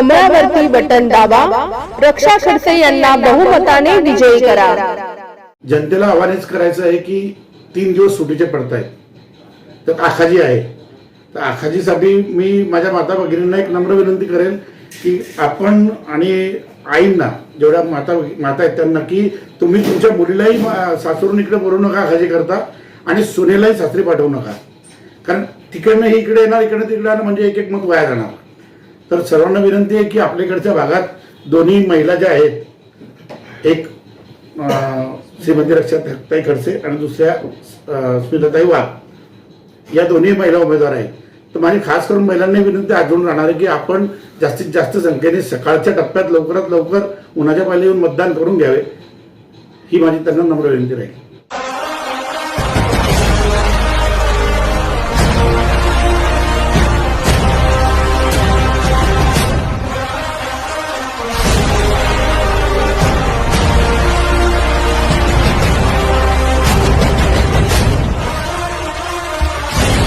कमळावरती button दाबा. रक्षा खडसे यांना बहुमताने विजयी करा. जनतेला आव्हान करायचं आहे की तीन दिवस सुटीचे पडत आहेत तर आखाजी आहे. तर आखाजीसाठी मी माझ्या माता भगिनींना एक नम्र विनंती करेल की आपण आणि आईंना जेवढ्या माता माता आहेत त्यांना की तुम्ही तुमच्या मुलीलाही मा- सासरून इकडे बोलू नका आखाजी करता. आणि सुनेलाही सासरी पाठवू नका. कारण तिकडनं इकडे येणार इकडे तिकडे येणार म्हणजे एक एक मत वाया जाणार. तर सर्वांना विनंती आहे की आपल्याकडच्या भागात दोन्ही महिला ज्या आहेत एक अं, श्रीमती रक्षाताई खडसे आणि दुसऱ्या स्मिताताई वाघ या दोन्ही महिला उमेदवार आहेत. तर माझी खास करून महिलांनी विनंती आढळून राहणार आहे की आपण जास्तीत जास्त संख्येने सकाळच्या टप्प्यात लवकरात लवकर उन्हाच्या पाली येऊन मतदान करून घ्यावे. ही माझी त्यांना नम्र विनंती राहील.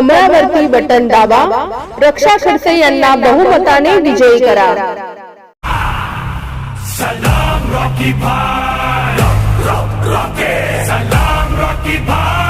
कमळावरती बटन दावा रक्षा खडसे यांना बहुमताने विजयी करा. सलाम रॉकी भाई रॉक भाई